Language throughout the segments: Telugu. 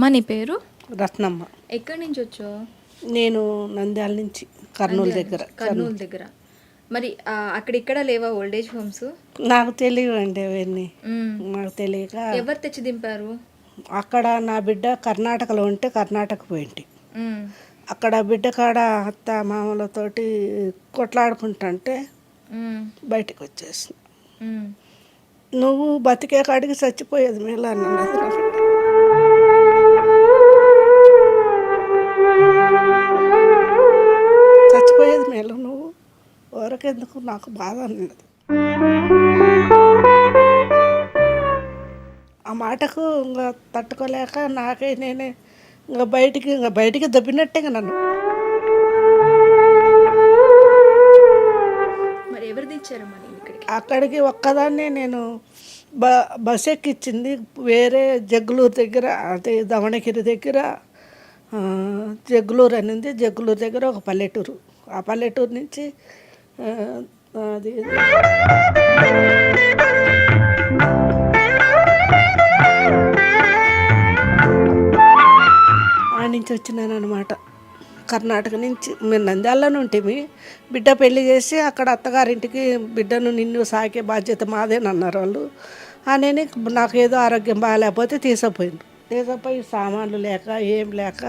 అమ్మ నీ పేరు? రత్నమ్మ. ఎక్కడి నుంచి వచ్చావు? నేను నంద్యాల నుంచి కర్నూలు దగ్గర. కర్నూలు దగ్గర. మరి అక్కడ ఇక్కడ లేవా ఓల్డేజ్ హోమ్స్ నాకు తెలియవండి అవన్నీ. నాకు తెలియక ఎవరు తెచ్చి దింపారు? అక్కడ నా బిడ్డ కర్ణాటకలో ఉంటే కర్ణాటక పోయింటి. అక్కడ బిడ్డ కాడ అత్త మామలతోటి కొట్లాడుకుంటుంటే. బయటికి వచ్చేసిన మ్మ్. నువ్వు బతికే కాడికి చచ్చిపోయేది మేలు అన్నది ఊరకెందుకు నాకు బాధ అన్నది ఆ మాటకు ఇంకా తట్టుకోలేక నాకే నేనే ఇంకా బయటికి ఇంకా బయటికి దబ్బినట్టే నన్ను. మరి ఎవరు మరి అక్కడికి ఒక్కదాన్నే నేను బ బస్ ఎక్కిచ్చింది. వేరే జగ్గులూరు దగ్గర అదే దమణగిరి దగ్గర జగ్గులూరు అని ఉంది జగ్గులూరు దగ్గర ఒక పల్లెటూరు. ఆ పల్లెటూరు నుంచి అది. ఆ నుంచి వచ్చినాను అనమాట కర్ణాటక నుంచి. మేము నంద్యాలలో ఉంటేమి. బిడ్డ పెళ్ళి చేసి అక్కడ అత్తగారింటికి బిడ్డను నిన్ను సాకే బాధ్యత మాదేనన్నారు వాళ్ళు. అని నాకు ఏదో ఆరోగ్యం బాగాలేకపోతే తీసపోయింది తీసపోయి సామాన్లు లేక ఏం లేక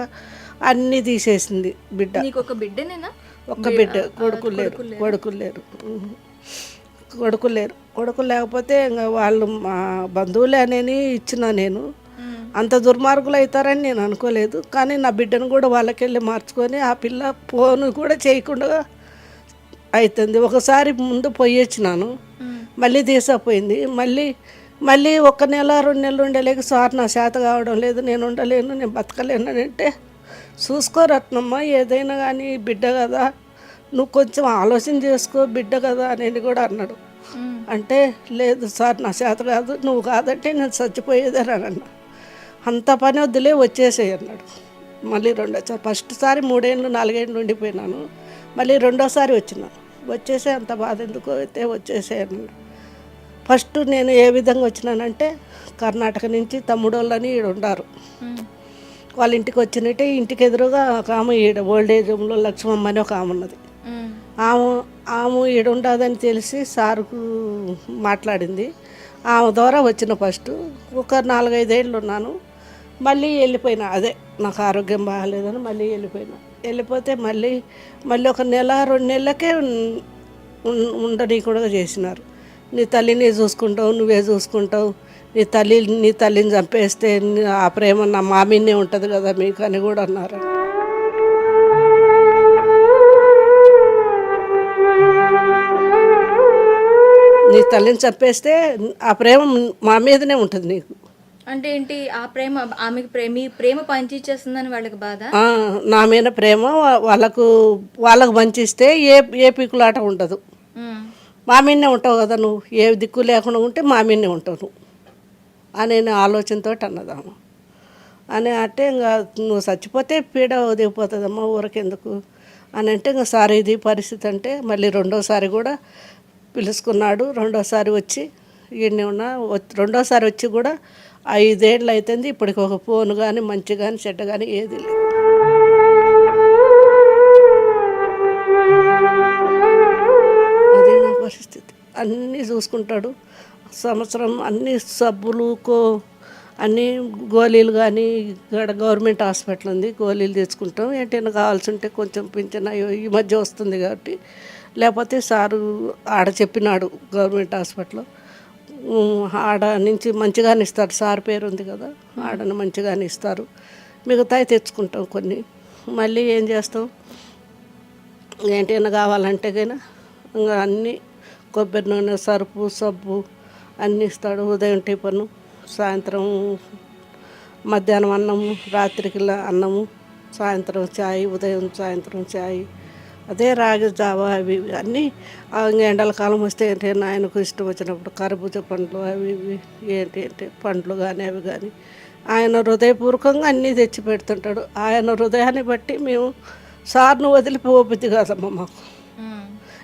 అన్నీ తీసేసింది బిడ్డ. నీకు ఒక బిడ్డనేనా? ఒక్క బిడ్డ కొడుకులు లేరు కొడుకులు లేరు. కొడుకులు లేరు. కొడుకులు లేకపోతే ఇంకా వాళ్ళు మా బంధువులే అనేది ఇచ్చిన నేను. అంత దుర్మార్గులు అవుతారని నేను అనుకోలేదు. కానీ నా బిడ్డను కూడా వాళ్ళకెళ్ళి మార్చుకొని ఆ పిల్ల ఫోన్ కూడా చేయకుండా అవుతుంది ఒకసారి ముందు పోయి వచ్చినాను. మ్మ్. మళ్ళీ తీసపోయింది మళ్ళీ మళ్ళీ ఒక నెల రెండు నెలలు ఉండలేక సార్ నా చేత కావడం లేదు. నేను ఉండలేను నేను బతకలేను అని అంటే చూసుకోరత్నమ్మ ఏదైనా కానీ బిడ్డ కదా. నువ్వు కొంచెం ఆలోచన చేసుకో బిడ్డ కదా అనేది కూడా అన్నాడు. అంటే లేదు సార్ నా చేత కాదు నువ్వు కాదంటే నేను చచ్చిపోయేదని అన్న అంత పని వద్దులే వచ్చేసేయి అన్నాడు. మళ్ళీ రెండోసారి ఫస్ట్ సారి మూడేళ్ళు నాలుగేళ్ళు ఉండిపోయినాను. మళ్ళీ రెండోసారి వచ్చినాను వచ్చేసే అంత బాధ ఎందుకు అయితే వచ్చేసే అన్నాడు. ఫస్ట్ నేను ఏ విధంగా వచ్చినానంటే కర్ణాటక నుంచి తమ్ముడోళ్ళని ఈడ ఉండారు. వాళ్ళ ఇంటికి వచ్చినట్టే ఇంటికి ఎదురుగా ఒక ఆమె ఈడ ఓల్డ్ ఏజ్ హోమ్లో లక్ష్మమ్మ అని ఒక ఆమె ఉన్నది. ఆమె ఆమె ఈడ ఉండదని తెలిసి సారుకు మాట్లాడింది. ఆమె ద్వారా వచ్చిన ఫస్ట్. ఒక నాలుగైదేళ్ళు ఉన్నాను. మళ్ళీ వెళ్ళిపోయినా. అదే నాకు ఆరోగ్యం బాగాలేదని మళ్ళీ వెళ్ళిపోయినా. వెళ్ళిపోతే మళ్ళీ మళ్ళీ ఒక నెల రెండు నెలలకే ఉండనీయకుండా చేసినారు. నీ తల్లిని చూసుకుంటావు నువ్వే చూసుకుంటావు. నీ తల్లి నీ తల్లిని చంపేస్తే నీ- ఆ ప్రేమ నా మామినే ఉంటుంది కదా మీకు అని కూడా అన్నారు. తల్లిని చంపేస్తే ఆ ప్రేమ మా మీదనే ఉంటుంది నీకు. అంటే ఏంటి? ఆ ప్రేమ ఆమెకి ప్రేమ ప్రేమ పంచిచ్చేస్తుందని వాళ్ళకి బాధ? నా మీద ప్రేమ వాళ్ళకు వాళ్ళకు మంచిస్తే ఏ ఏ పీకులాట ఉండదు. మా మీదనే ఉంటావు కదా నువ్వు. ఏ దిక్కు లేకుండా ఉంటే మా మీదనే ఉంటావు నువ్వు. అనే నా ఆలోచనతో అన్నదాము అని అంటే ఇంకా నువ్వు చచ్చిపోతే పీడ దిగిపోతుందమ్మా ఊరికెందుకు? అని అంటే ఇంకా సార్ ఇది పరిస్థితి అంటే మళ్ళీ రెండోసారి కూడా పిలుచుకున్నాడు రెండోసారి వచ్చి ఈయన్ని ఉన్నా రెండోసారి వచ్చి కూడా ఐదేళ్ళు అవుతుంది ఇప్పటికి ఒక ఫోన్ కానీ మంచి కానీ చెడ్డ కానీ ఏది లేదు అదే నా పరిస్థితి. అన్నీ చూసుకుంటాడు. సంవత్సరం అన్ని సబ్బులు కో అన్ని గోళీలు కానీ ఇక్కడ గవర్నమెంట్ హాస్పిటల్ ఉంది గోళీలు తెచ్చుకుంటాం. ఏంటైనా కావాల్సి ఉంటే కొంచెం పింఛన్ అయ్యో ఈ మధ్య వస్తుంది కాబట్టి. లేకపోతే సారు ఆడ చెప్పినాడు గవర్నమెంట్ హాస్పిటల్లో. ఆడ నుంచి మంచిగానే ఇస్తారు. సార్ పేరు ఉంది కదా ఆడని మంచిగానే ఇస్తారు. మిగతాయి తెచ్చుకుంటాం కొన్ని. మళ్ళీ ఏం చేస్తాం? ఏంటైనా కావాలంటే కైనా ఇంకా అన్నీ కొబ్బరి నూనె సరుపు సబ్బు అన్నీ ఇస్తాడు ఉదయం టిఫను. సాయంత్రం మధ్యాహ్నం అన్నము రాత్రికి అన్నము సాయంత్రం చాయ్ ఉదయం సాయంత్రం చాయ్ అదే రాగి జావ అవి ఇవి అన్నీ ఆ, ఇంకా ఎండలకాలం వస్తే ఏంటి ఆయనకు ఇష్టం వచ్చినప్పుడు కర్బూజ పండ్లు అవి ఇవి ఏంటి ఏంటి పండ్లు కానీ అవి కానీ ఆయన హృదయపూర్వకంగా అన్నీ తెచ్చి పెడుతుంటాడు ఆయన హృదయాన్ని బట్టి మేము సార్ను వదిలిపోబుద్ది కాదమ్మా మాకు.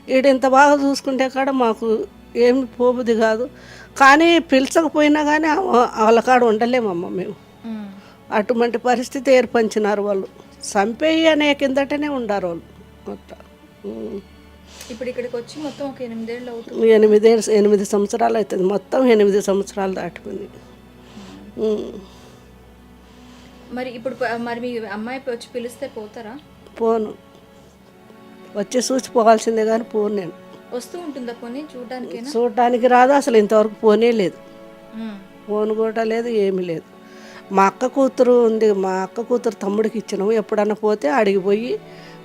ఈడింత బాగా చూసుకుంటే కాడ మాకు ఏమి పోబుద్ది కాదు. కానీ పిలిచకపోయినా కానీ ఆ- వాళ్ళ కాడ ఉండలేమమ్మ మేము. అటువంటి పరిస్థితి ఏర్పంచినారు వాళ్ళు. చంపేయి అనే కిందటనే ఉండారు వాళ్ళు ఉమ్. ఇప్పుడు ఇక్కడికి వచ్చి మొత్తం ఒక ఎనిమిదేళ్ళు అవుతుంది. ఎనిమిది ఎనిమిది సంవత్సరాలు అవుతుంది. మొత్తం ఎనిమిది సంవత్సరాలు దాటిపోయింది. ఉమ్. మరి ఇప్పుడు మరి మీ అమ్మాయి వచ్చి పిలిస్తే పోతారా? పోను. వచ్చి చూసిపోవాల్సిందే కానీ పోను నేను. వస్తూ ఉంటుందా పోనీ చూడడానికేనా? చూడటానికి రాదు అసలు ఇంతవరకు పోనే లేదు. ఫోన్ కూడా లేదు ఏమీ లేదు. మా అక్క కూతురు ఉంది మా అక్క కూతురు తమ్ముడికి ఇచ్చినాము ఎప్పుడన్నా పోతే అడిగి పోయి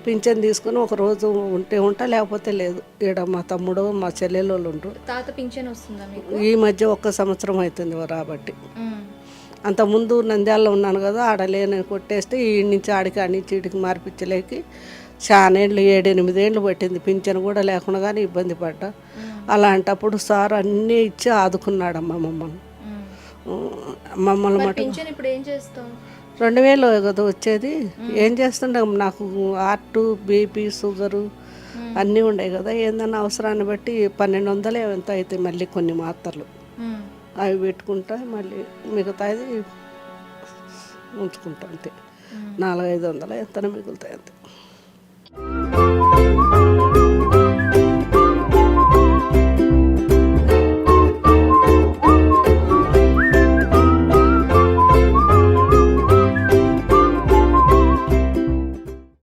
పింఛన్ తీసుకుని ఒక రోజు ఉంటే ఉంటా లేకపోతే లేదు. ఈడ మా తమ్ముడు మా చెల్లెలు వాళ్ళు ఉంటారు. తాత పింఛన్ వస్తుందా మీకు? ఈ మధ్య ఒక్క సంవత్సరం అవుతుంది రాబట్టి. ఉమ్. అంతకుముందు నంద్యాలలో ఉన్నాను కదా ఆడ లేని కొట్టేస్తే ఈ నుంచి ఆడికి ఆడి నుంచి ఈడికి మార్పించలేకి చాలా ఏళ్ళు ఏడు ఎనిమిది ఏళ్ళు పట్టింది. పింఛన్ కూడా లేకుండా కానీ ఇబ్బంది పడ్డా. అలాంటప్పుడు సార్ అన్నీ ఇచ్చి ఆదుకున్నాడమ్మ మమ్మల్ని. మమ్మల్ని మటు రెండు వేలు కదా వచ్చేది. ఏం చేస్తుండే? నాకు హార్ట్ బీపీ షుగరు అన్నీ ఉండే కదా. ఏందన్నా అవసరాన్ని బట్టి పన్నెండు వందలు ఎంత అవుతాయి మళ్ళీ కొన్ని మాత్రలు. అవి పెట్టుకుంటా మళ్ళీ మిగతాది ఉంచుకుంటా అంతే. నాలుగైదు వందలు ఎంత మిగులుతాయి అంతే. Música